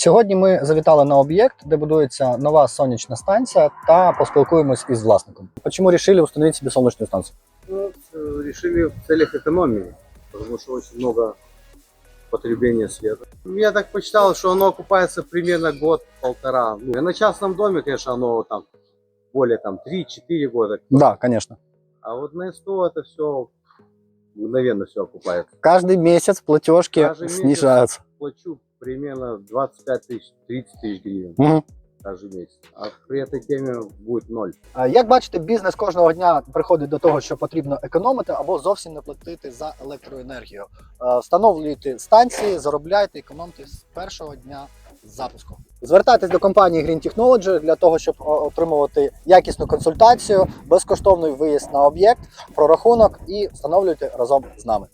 Сьогодні ми завітали на об'єкт, де будується нова сонячна станція, та поспілкуємось із власником. Чому вирішили установити собі сонячну станцію? Ну, э, решили в целях экономии, потому что очень много потребления света. Я так посчитал, что оно окупается примерно год-полтора. Ну, на частном доме, конечно, оно там более там 3-4 года. Так, да, звісно. А вот на СТО это все мгновенно все окупается. Кожен місяць платіжки Кожен місяць. знижаються. Плачу примерно 25 тысяч, 30 тысяч гривен Угу. каждый месяц. А при этой теме будет ноль. Як бачите, бізнес кожного дня приходить до того, що потрібно економити або зовсім не платити за електроенергію. Е, Встановлюйте станції, заробляйте, економте з першого дня запуску. Звертайтесь до компанії Green Technology для того, щоб о, отримувати якісну консультацію, безкоштовний виїзд на об'єкт, прорахунок і встановлюйте разом з нами.